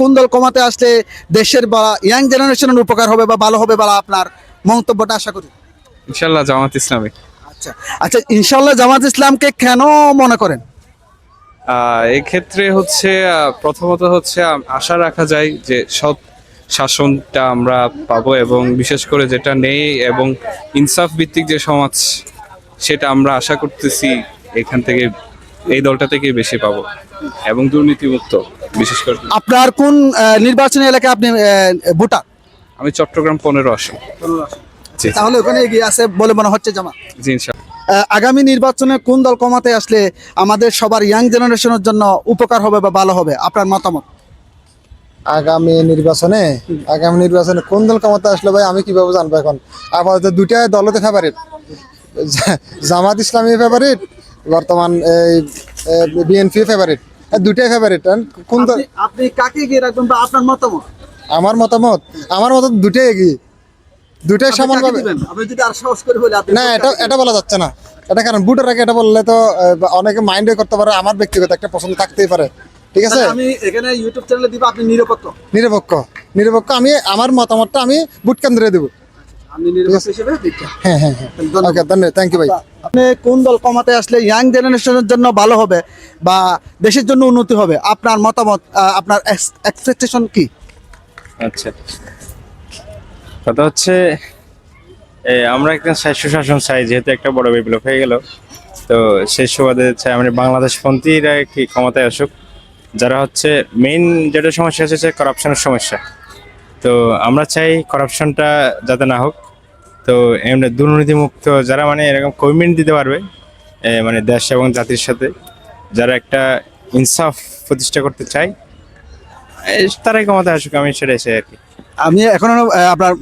কোন দল কমাতে আসলে দেশের বা ইয়াং জেনারেশনের উপকার হবে বা ভালো হবে বা আপনার মন্তব্যটা আশা করি? ইনশাল্লাহ জামাত ইসলামী। আচ্ছা আচ্ছা ইনশাল্লাহ জামাত ইসলামকে কেন মনে করেন? এক্ষেত্রে হচ্ছে প্রথমত হচ্ছে আশা রাখা যায় যে সৎ শাসনটা আমরা পাবো এবং বিশেষ করে যেটা নেই এবং ইনসাফ ভিত্তিক যে সমাজ সেটা আমরা আশা করতেছি এখান থেকে এই দলটা থেকে বেশি পাবো এবং দুর্নীতিমুক্ত বিশেষ করে আপনার কোন নির্বাচনী এলাকায় আপনি ভোটার? আমি চট্টগ্রাম পনেরো আসন তাহলে ওখানে এগিয়ে আছে বলে মনে হচ্ছে জামা। জি আগামী নির্বাচনে কোন দল কমাতে আসলে আমাদের সবার ইয়াং জেনারেশনের জন্য উপকার হবে বা ভালো হবে? আপনার মতামত? আগামী নির্বাচনে? আগামী নির্বাচনে কোন দল ক্ষমতা আসলে ভাই আমি কীভাবে জানব এখন? আপাতত দুইটা দলতে ফেভারিট জামাত ইসলামী ফেভারিট বর্তমান এই বিএনপি ফেভারিট দুইটাই ফেভারিট কোন আপনি- কাকে এগিয়ে রাখবেন বা আপনার মতামত? আমার মতামত? আমার মত দুইটাই এগিয়ে। দুইটাই আপনি সমান কাকে দিবেন? আপনি যদি আর সাহস করে বলে আপনি না এটা এটা বলা যাচ্ছে না। এটা কারণ বুটের আগে এটা বললে তো অনেকে মাইন্ডে করতে পারে আমার ব্যক্তিগত একটা পছন্দ থাকতেই পারে। ঠিক আছে? আমি এখানে ইউটিউব চ্যানেলে দিব আপনি নিরপেক্ষ। নিরপেক্ষ। নিরপেক্ষ আমি আমার মতামতটা আমি বুট কেন্দ্রে দেবো। হ্যাঁ হ্যাঁ হ্যাঁ। ধন্যবাদ। ওকে ধন্যবাদ। থ্যাংক ইউ ভাই আপনি কোন দল কমাতে আসলে ইয়াং জেনারেশনের জন্য ভালো হবে বা দেশের জন্য উন্নতি হবে? আপনার মতামত আপনার এক্সপেকটেশন কি? আচ্ছা। কথা হচ্ছে এ, আমরা একটা স্বাস্থ্য চাই যেহেতু একটা বড় বিপ্লব হয়ে গেল। তো সেই সুবাদে চাই আমরা বাংলাদেশপন্থীরা কি ক্ষমতায় আসুক। যারা হচ্ছে মেইন যেটা সমস্যা হচ্ছে করাপশনের সমস্যা। তো আমরা চাই করাপশনটা যাতে না হোক। তো এমনি দুর্নীতিমুক্ত যারা মানে এরকম কমিটমেন্ট দিতে পারবে মানে দেশ এবং জাতির সাথে যারা একটা ইনসাফ প্রতিষ্ঠা করতে চায় তারাই ক্ষমতায় আসুক আমি সেটাই চাই আর কি। আমি এখনও আপনার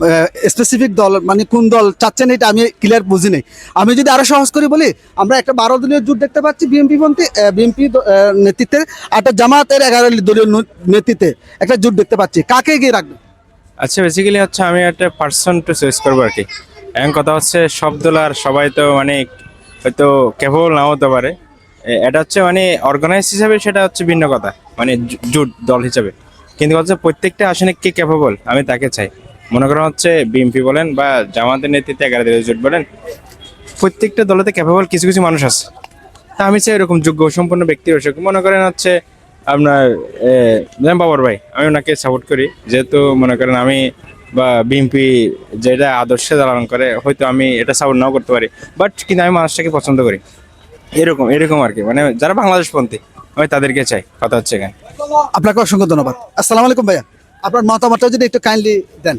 স্পেসিফিক দল মানে কোন দল চাচ্ছেন এটা আমি ক্লিয়ার বুঝি নাই। আমি যদি আরও সহজ করে বলি আমরা একটা বারো দলীয় জোট দেখতে পাচ্ছি বিএনপি পন্থী বিএনপি নেতৃত্বে আর একটা জামাতের এগারো দলীয় নেতৃত্বে একটা জোট দেখতে পাচ্ছি। কাকে গিয়ে রাখবে? আচ্ছা বেসিক্যালি হচ্ছে আমি একটা পার্সন টু চয়েস করব আর কি। এখন কথা হচ্ছে সব দল আর সবাই তো মানে হয়তো কেবল নাও হতে পারে। এটা হচ্ছে মানে অর্গানাইজ হিসাবে সেটা হচ্ছে ভিন্ন কথা মানে জোট দল হিসাবে। কিন্তু হচ্ছে প্রত্যেকটা আসনে কে ক্যাপেবল আমি তাকে চাই। মনে করেন হচ্ছে বিএনপি বলেন বা জামাতের নেতৃত্বে এগারো দলীয় জোট বলেন, প্রত্যেকটা দলেতে ক্যাপেবল কিছু কিছু মানুষ আছে। তা আমি চাই এরকম যোগ্য সম্পন্ন ব্যক্তি অসুখ মনে করেন হচ্ছে আপনার বাবর ভাই, আমি ওনাকে সাপোর্ট করি। যেহেতু মনে করেন আমি বা বিএনপি যেটা আদর্শে ধারণ করে হয়তো আমি এটা সাপোর্ট নাও করতে পারি বাট কিন্তু আমি মানুষটাকে পছন্দ করি। এরকম এরকম আর কি মানে যারা বাংলাদেশপন্থী আমি তাদেরকে চাই কথা হচ্ছে এখানে। আপনাকে অসংখ্য ধন্যবাদ। আসসালামু আলাইকুম ভাইয়া। আপনার মতামতটা যদি একটু কাইন্ডলি দেন।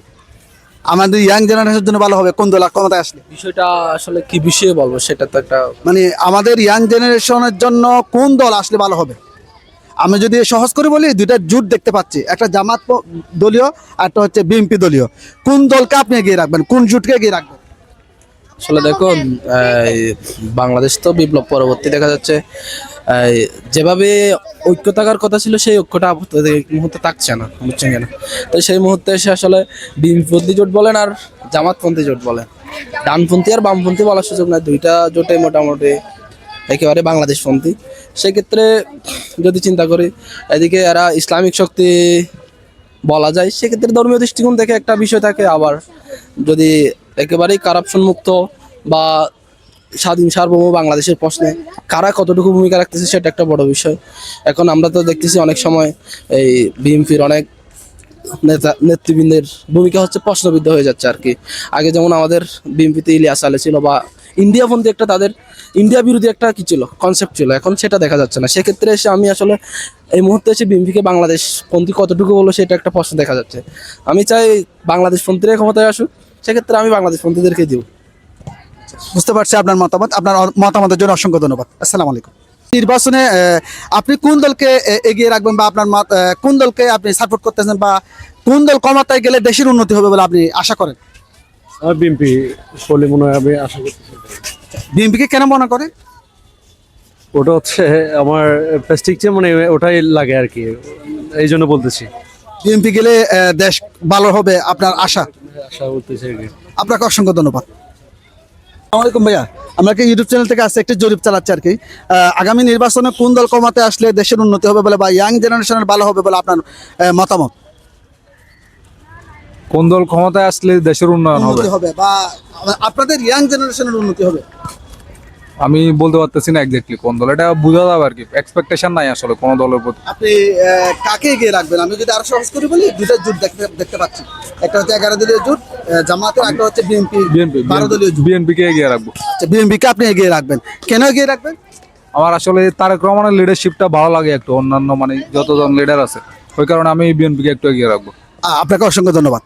আমাদের ইয়াং জেনারেশনের জন্য ভালো হবে কোন দল ক্ষমতায় আসলে? বিষয়টা আসলে কি বিষয়ে বলব সেটা তো একটা মানে আমাদের ইয়াং জেনারেশনের জন্য কোন দল আসলে ভালো হবে? আমি যদি সহজ করে বলি, দুইটা জুট দেখতে পাচ্ছি। একটা জামাত দলীয় আর একটা হচ্ছে বিএনপি দলীয়। কোন দলকে আপনি এগিয়ে রাখবেন? কোন জুটকে এগিয়ে রাখবেন? আসলে দেখো বাংলাদেশ তো বিপ্লব পরবর্তী দেখা যাচ্ছে। যেভাবে ঐক্য থাকার কথা ছিল, সেই ঐক্যটা মুহূর্তে থাকছে না, বুঝছেন কেন? তো সেই মুহূর্তে এসে আসলে বিএনপন্থী জোট বলেন আর জামাতপন্থী জোট বলেন। ডানপন্থী আর বামপন্থী বলার সুযোগ নাই, দুইটা জোটে মোটামুটি একেবারে বাংলাদেশ বাংলাদেশপন্থী। সেক্ষেত্রে যদি চিন্তা করি, এদিকে এরা ইসলামিক শক্তি বলা যায়, সেক্ষেত্রে ধর্মীয় দৃষ্টিকোণ থেকে একটা বিষয় থাকে আবার, যদি একেবারেই কারাপশন মুক্ত বা স্বাধীন সার্বভৌম বাংলাদেশের প্রশ্নে কারা কতটুকু ভূমিকা রাখতেছে, সেটা একটা বড় বিষয়। এখন আমরা তো দেখতেছি অনেক সময় এই বিএনপির অনেক নেতা, নেতৃবৃন্দের ভূমিকা হচ্ছে প্রশ্নবিদ্ধ হয়ে যাচ্ছে আর কি। আগে যেমন আমাদের বিএনপিতে ইলিয়াস আলে ছিল বা ইন্ডিয়া পন্থী একটা তাদের ইন্ডিয়া বিরোধী একটা কি ছিল কনসেপ্ট ছিল। এখন সেটা দেখা যাচ্ছে না। সেক্ষেত্রে এসে আমি আসলে এই মুহূর্তে এসে বিএনপিকে বাংলাদেশ পন্থী কতটুকু বলল সেটা একটা প্রশ্ন দেখা যাচ্ছে। আমি চাই বাংলাদেশ পন্থীরা ক্ষমতায় আসুক, সেক্ষেত্রে আমি বাংলাদেশ পন্থীদেরকে দিব। বুঝতে পারছি আপনার মতামত। আপনার মতামতের জন্য অসংখ্য ধন্যবাদ। আসসালামু আলাইকুম। নির্বাচনে আপনি কোন দলকে এগিয়ে রাখবেন বা আপনার কোন দলকে আপনি সাপোর্ট করতেছেন বা কোন দল ক্ষমতায় গেলে দেশের উন্নতি হবে বলে আপনি আশা করেন? বিএনপি বলে মনে হয় আমি আশা করতেছি। বিএনপিকে কেন মনে করেন ওটা হচ্ছে আমার প্লাস্টিক যে মানে ওটাই লাগে আর কি এই জন্য বলতেছি। বিএনপি গেলে দেশ ভালো হবে আপনার আশা? আশা কি। আপনাকে অসংখ্য ধন্যবাদ। আসসালামাইকুম ভাইয়া। আমরা কি ইউটিউব চ্যানেল থেকে আসছে একটি জরিপ চালাচ্ছি আর কি। আগামী নির্বাচনে কোন দল ক্ষমতায় আসলে দেশের উন্নতি হবে বলে বা ইয়াং জেনারেশনের ভালো হবে বলে আপনার মতামত? কোন দল ক্ষমতায় আসলে দেশের উন্নয়ন হবে উন্নতি হবে? বা আপনাদের ইয়াং জেনারেশনের উন্নতি হবে? আমি বলতে পারতেছি না এক্স্যাক্টলি কোন দল। এটা বোঝা যাবে আর কি। এক্সপেকটেশন নাই আসলে কোন দলের প্রতি। আপনি কাকে এগিয়ে রাখবেন? আমি যদি আরও সহজ করে বলি দুটো জোট দেখতে দেখতে পাচ্ছি। একটা হচ্ছে এগারো দলীয় জোট জামাতের আগে হচ্ছে বিএনপি বিএনপি বারো দলীয় জোট বিএনপি কে এগিয়ে রাখব। আচ্ছা বিএনপি কে আপনি এগিয়ে রাখবেন? কেন এগিয়ে রাখবেন? আমার আসলে তারেক রহমানের লিডারশিপটা ভালো লাগে একটু। অন্যান্য মানে যতজন লিডার আছে ওই কারণে আমি বিএনপি কে একটু এগিয়ে রাখব। আপনাকে অসংখ্য ধন্যবাদ।